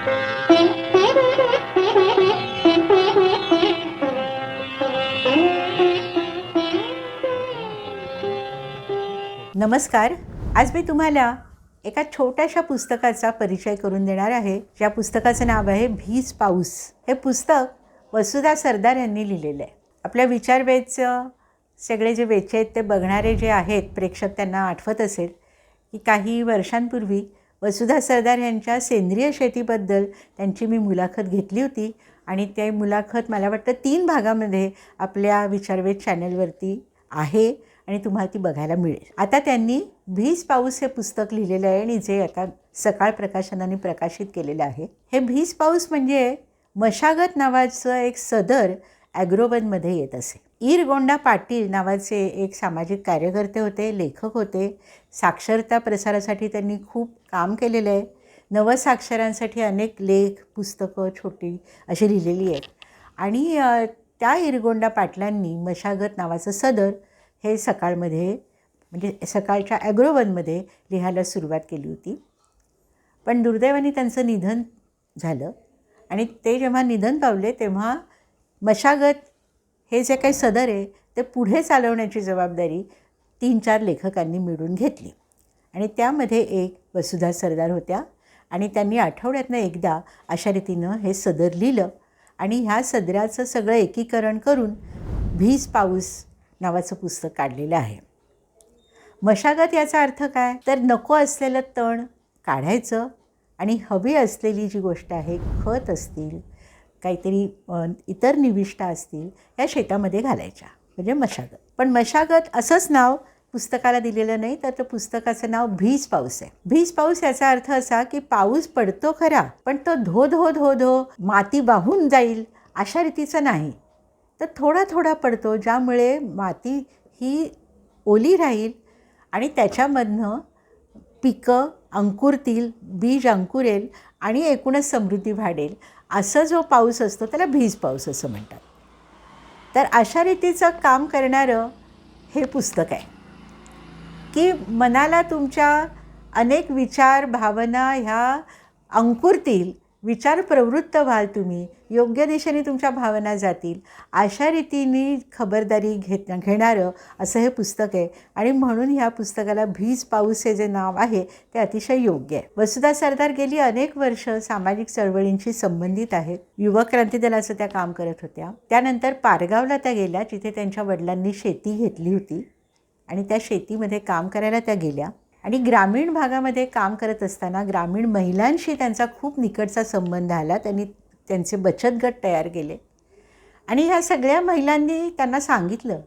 नमस्कार. आज मी तुम्हाला एका छोट्याशा पुस्तकाचा परिचय करून देणार आहे. ज्या पुस्तकाचं नाव आहे भीज पाऊस. हे पुस्तक वसुधा सरदार यांनी लिहिलेलं आहे. आपल्या विचारवेधचं सगळे जे वेचे आहेत ते बघणारे जे आहेत प्रेक्षक त्यांना आठवत असेल की काही वर्षांपूर्वी वसुधा सरदार यांच्या सेंद्रिय शेतीबद्दल त्यांची मी मुलाखत घेतली होती आणि ते मुलाखत मला वाटतं तीन भागामध्ये आपल्या विचारवेध चॅनलवरती आहे आणि तुम्हाला ती बघायला मिळेल. आता त्यांनी भीज पाऊस हे पुस्तक लिहिलेलं आहे आणि जे आता सकाळ प्रकाशनाने प्रकाशित केलेलं आहे. हे भीज पाऊस म्हणजे मशागत नावाचं एक सदर ॲग्रोवनमध्ये येत असे. ईरगोंडा पाटील नावाचे एक सामाजिक कार्यकर्ते होते लेखक होते. साक्षरता प्रसारासाठी त्यांनी खूप काम केलेलं आहे. नवसाक्षरांसाठी अनेक लेख पुस्तकं छोटी अशी लिहिलेली आहेत. आणि त्या इरगोंडा पाटलांनी मशागत नावाचं सदर हे सकाळमध्ये म्हणजे सकाळच्या ॲग्रोवनमध्ये लिहायला सुरुवात केली होती. पण दुर्दैवाने त्यांचं निधन झालं. आणि ते जेव्हा निधन पावले तेव्हा मशागत हे जे काही सदर आहे ते पुढे चालवण्याची जबाबदारी तीन चार लेखकांनी मिळून घेतली. आणि त्यामध्ये एक वसुधा सरदार होत्या आणि त्यांनी आठवड्यातनं एकदा अशा रीतीनं हे सदर लिहिलं आणि ह्या सदराचं सगळं एकीकरण करून भीज पाऊस नावाचं पुस्तक काढलेलं आहे. मशागत याचा अर्थ काय? तर नको असलेलं तण काढायचं आणि हवी असलेली जी गोष्ट आहे खत असतील काहीतरी इतर निविष्ठा असतील या शेतामध्ये घालायच्या. म्हणजे मशागत. पण मशागत असंच नाव पुस्तकाला दिलेलं नाही तर त्या पुस्तकाचं नाव भीज पाऊस आहे. भीज पाऊस याचा अर्थ असा की पाऊस पडतो खरा पण तो धो धो धो धो माती वाहून जाईल अशा रीतीचं नाही. तर थोडा थोडा पडतो ज्यामुळे माती ही ओली राहील आणि त्याच्यामधनं पिकं अंकुरतील बीज अंकुरेल आणि एकूणच समृद्धी वाढेल. असं जो पाऊस असतो त्याला भीज पाऊस असं म्हणतात. तर अशा रीतीचं काम करणारं हे पुस्तक आहे. की मनाला तुमच्या अनेक विचार भावना ह्या अंकुरतील विचार प्रवृत्त व्हाल तुम्ही योग्य दिशेने तुमच्या भावना जातील. अशा रीतीने खबरदारी घेत घेणारं असं हे पुस्तक आहे. आणि म्हणून ह्या पुस्तकाला भीज पाऊस हे जे नाव आहे ते अतिशय योग्य आहे. वसुधा सरदार गेली अनेक वर्ष सामाजिक चळवळींशी संबंधित आहेत. युवक क्रांती दलाचं त्या काम करत होत्या. त्यानंतर पारगावला त्या गेल्या जिथे त्यांच्या वडिलांनी शेती घेतली होती. आणि त्या शेतीमध्ये काम करायला त्या गेल्या. आणि ग्रामीण भागामध्ये काम करत असताना ग्रामीण महिलांशी त्यांचा खूप निकटचा संबंध आला. त्यांनी त्यांचे बचत गट तयार केले. आणि ह्या सगळ्या महिलांनी त्यांना सांगितलं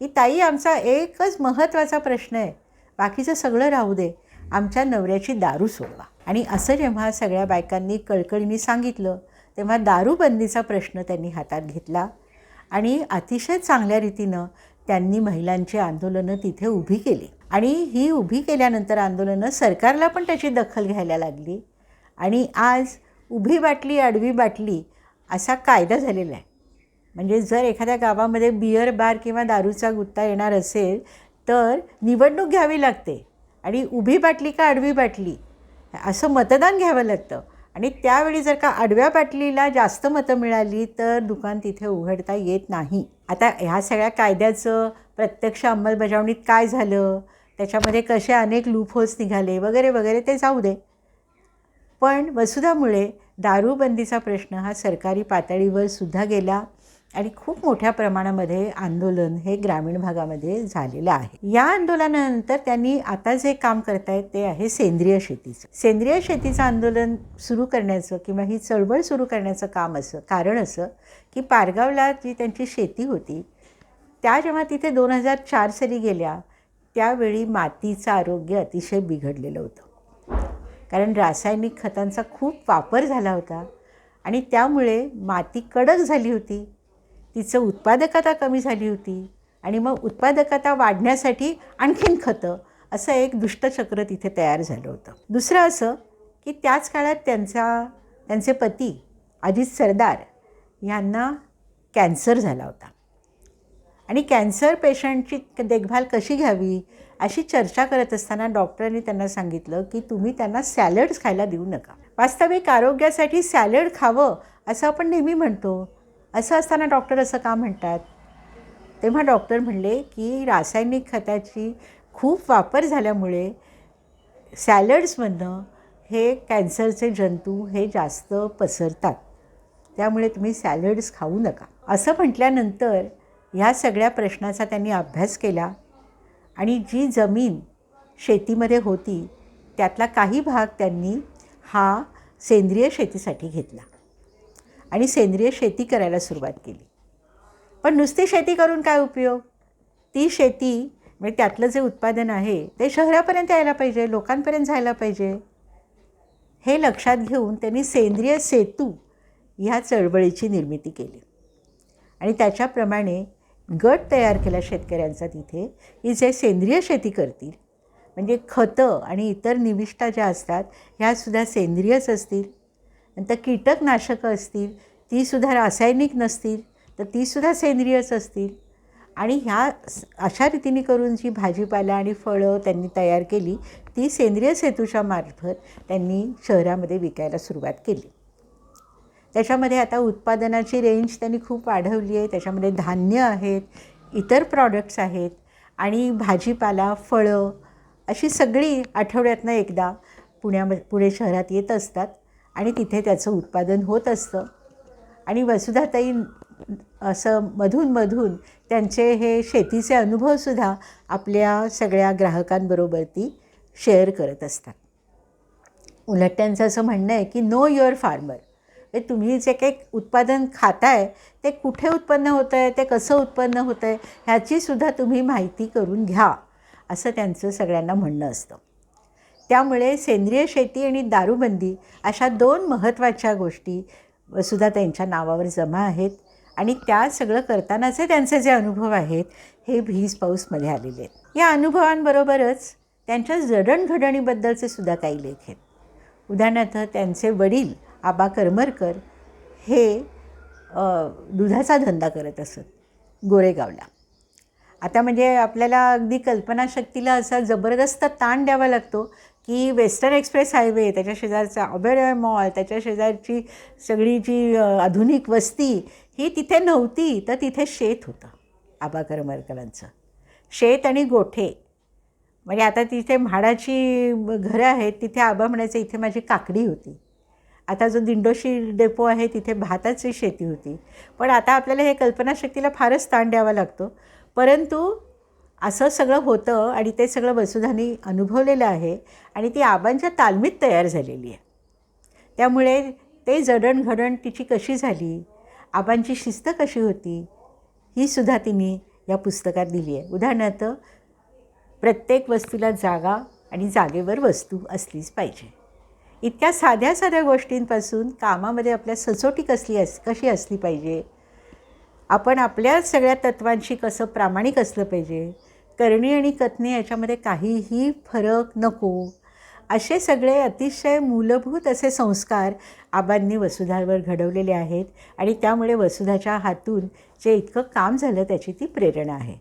की ताई आमचा एकच महत्त्वाचा प्रश्न आहे. बाकीचं सगळं राहू दे. आमच्या नवऱ्याची दारू सोडवा. आणि असं जेव्हा सगळ्या बायकांनी कळकळीने सांगितलं तेव्हा दारूबंदीचा प्रश्न त्यांनी हातात घेतला. आणि अतिशय चांगल्या रीतीनं त्यांनी महिलांची आंदोलनं तिथे उभी केली. आणि ही उभी केल्यानंतर आंदोलनं सरकारला पण त्याची दखल घ्यायला लागली. आणि आज उभी बाटली आडवी बाटली असा कायदा झालेला आहे. म्हणजे जर एखाद्या गावामध्ये बियर बार किंवा दारूचा गुत्ता येणार असेल तर निवडणूक घ्यावी लागते. आणि उभी बाटली का आडवी बाटली? असं मतदान घ्यावं लागतं. आणि त्यावेळी जर का आडव्या बाटलीला जास्त मतं मिळाली तर दुकान तिथे उघडता येत नाही. आता ह्या सगळ्या कायद्याचं प्रत्यक्ष अंमलबजावणीत काय झालं? त्याच्यामध्ये कसे अनेक लूपहोल्स निघाले वगैरे वगैरे ते जाऊ दे. पण वसुधामुळे दारूबंदीचा प्रश्न हा सरकारी पातळीवर सुद्धा गेला आणि खूप मोठ्या प्रमाणामध्ये आंदोलन हे ग्रामीण भागामध्ये झालेलं आहे. या आंदोलनानंतर त्यांनी आता जे काम करतायत ते आहे सेंद्रिय शेतीचं. सेंद्रिय शेतीचं आंदोलन सुरू करण्याचं किंवा ही चळवळ सुरू करण्याचं काम असं कारण असं की पारगावला जी त्यांची शेती होती त्या जेव्हा तिथे दोन हजार चार साली गेल्या त्यावेळी मातीचं आरोग्य अतिशय बिघडलेलं होतं. कारण रासायनिक खतांचा खूप वापर झाला होता आणि त्यामुळे माती कडक झाली होती. तिचं उत्पादकता कमी झाली होती आणि मग उत्पादकता वाढण्यासाठी आणखीन खतं असं एक दुष्टचक्र तिथे तयार झालं होतं. दुसरं असं की त्याच काळात त्यांचा त्यांचे पती अजित सरदार यांना कॅन्सर झाला होता. आणि कॅन्सर पेशंटची देखभाल कशी घ्यावी अशी चर्चा करत असताना डॉक्टरांनी त्यांना सांगितलं की तुम्ही त्यांना सॅलड्स खायला देऊ नका. वास्तविक आरोग्यासाठी सॅलड खावं असं आपण नेहमी म्हणतो. असं असताना डॉक्टर असं का म्हणतात? तेव्हा डॉक्टर म्हणले की रासायनिक खताची खूप वापर झाल्यामुळे सॅलड्समधनं हे कॅन्सरचे जंतू हे जास्त पसरतात. त्यामुळे तुम्ही सॅलड्स खाऊ नका. असं म्हटल्यानंतर ह्या सगळ्या प्रश्नाचा त्यांनी अभ्यास केला आणि जी जमीन शेतीमध्ये होती त्यातला काही भाग त्यांनी हा सेंद्रिय शेतीसाठी घेतला आणि सेंद्रिय शेती करायला सुरुवात केली. पण नुसती शेती करून काय उपयोग? ती शेती म्हणजे त्यातलं जे उत्पादन आहे ते शहरापर्यंत यायला पाहिजे लोकांपर्यंत जायला पाहिजे हे लक्षात घेऊन त्यांनी सेंद्रिय सेतू ह्या चळवळीची निर्मिती केली. आणि त्याच्याप्रमाणे गट तयार केला शेतकऱ्यांचा तिथे की जे सेंद्रिय शेती करतील. म्हणजे खतं आणि इतर निविष्ठा ज्या असतात ह्यासुद्धा सेंद्रियच असतील. नंतर कीटकनाशकं असतील तीसुद्धा रासायनिक नसतील तर तीसुद्धा सेंद्रियच असतील. आणि ह्या अशा रीतीने करून जी भाजीपाला आणि फळं त्यांनी तयार केली ती सेंद्रिय सेतूच्या मार्फत त्यांनी शहरामध्ये विकायला सुरुवात केली. त्याच्यामध्ये आता उत्पादनाची रेंज त्यांनी खूप वाढवली आहे. त्याच्यामध्ये धान्य आहेत इतर प्रॉडक्ट्स आहेत आणि भाजीपाला फळं अशी सगळी आठवड्यातनं एकदा पुण्यामध्ये पुणे शहरात येत असतात आणि तिथे त्याचं उत्पादन होत असतं. आणि वसुधाताई असं मधूनमधून त्यांचे हे शेतीचे अनुभवसुद्धा आपल्या सगळ्या ग्राहकांबरोबर ती शेअर करत असतात. उलट त्यांचं असं म्हणणं आहे की नो युअर फार्मर हे तुम्ही जे काही उत्पादन खाताय ते कुठे उत्पन्न होतं आहे ते कसं उत्पन्न होतं आहे ह्याचीसुद्धा तुम्ही माहिती करून घ्या असं त्यांचं सगळ्यांना म्हणणं असतं. त्यामुळे सेंद्रिय शेती आणि दारूबंदी अशा दोन महत्त्वाच्या गोष्टी सुद्धा त्यांच्या नावावर जमा आहेत आणि त्या सगळं करतानाचे त्यांचे जे अनुभव आहेत हे भीज पाऊसमध्ये आलेले आहेत. या अनुभवांबरोबरच त्यांच्या जडणघडणीबद्दलचे सुद्धा काही लेख आहेत. उदाहरणार्थ त्यांचे वडील आबा करमरकर हे दुधाचा धंदा करत असत गोरेगावला. आता म्हणजे आपल्याला अगदी कल्पनाशक्तीला असा जबरदस्त ताण द्यावा लागतो की वेस्टर्न एक्सप्रेस हायवे त्याच्या शेजारचा ऑबेरॉय मॉल त्याच्या शेजारची सगळी जी आधुनिक वस्ती ही तिथे नव्हती तर तिथे शेत होतं आबा करमरकरांचं. शेत आणि गोठे. म्हणजे आता तिथे म्हाडाची घरं आहेत तिथे आबा म्हणायचं इथे माझी काकडी होती. आता जो दिंडोशी डेपो आहे तिथे भाताची शेती होती. पण आता आपल्याला हे कल्पनाशक्तीला फारच ताण द्यावा लागतो. परंतु असं सगळं होतं आणि ते सगळं वसुधानी अनुभवलेलं आहे आणि ती आबांच्या तालमीत तयार झालेली आहे. त्यामुळे ते जडणघडण तिची कशी झाली आबांची शिस्त कशी होती ही सुद्धा तिने या पुस्तकात दिली आहे. उदाहरणार्थ प्रत्येक वस्तूला जागा आणि जागेवर वस्तू असलीच पाहिजे. इतक्या साध्या साध्या गोष्टींपासून कामामध्ये आपल्या सचोटी कसली अस कशी असली पाहिजे? आपण आपल्या सगळ्या तत्वांशी कसं प्रामाणिक असलं पाहिजे? करणी आणि कथनी याच्यामध्ये काहीही फरक नको. असे सगळे अतिशय मूलभूत असे संस्कार आबांनी वसुधावर घडवलेले आहेत आणि त्यामुळे वसुधाच्या हातून जे इतकं काम झालं त्याची ती प्रेरणा आहे.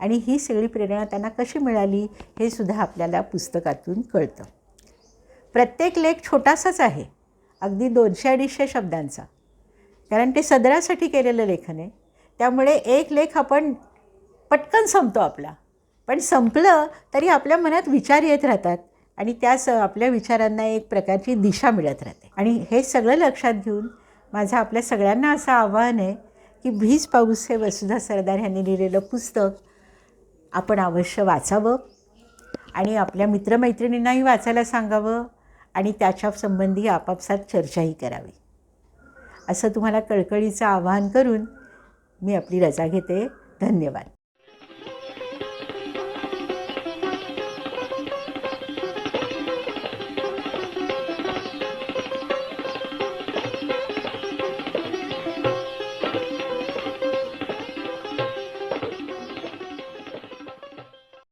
आणि ही सगळी प्रेरणा त्यांना कशी मिळाली हे सुद्धा आपल्याला पुस्तकातून कळतं. प्रत्येक लेख छोटासाच आहे. अगदी दोनशे अडीचशे शब्दांचा. कारण ते सदरासाठी केलेलं लेखन आहे. त्यामुळे एक लेख आपण पटकन संपतो आपला. पण संपलं तरी आपल्या मनात विचार येत राहतात आणि त्याच आपल्या विचारांना एक प्रकारची दिशा मिळत राहते. आणि हे सगळं लक्षात घेऊन माझं आपल्या सगळ्यांना असं आव्हान आहे की भीज पाऊस हे वसुधा सरदार यांनी लिहिलेलं पुस्तक आपण अवश्य वाचावं आणि आपल्या मित्रमैत्रिणींनाही वाचायला सांगावं. आणि त्याच्या संबंधी आपापसात चर्चाही करावी. असं तुम्हाला कळकळीचं आवाहन करून मी आपली रजा घेते. धन्यवाद.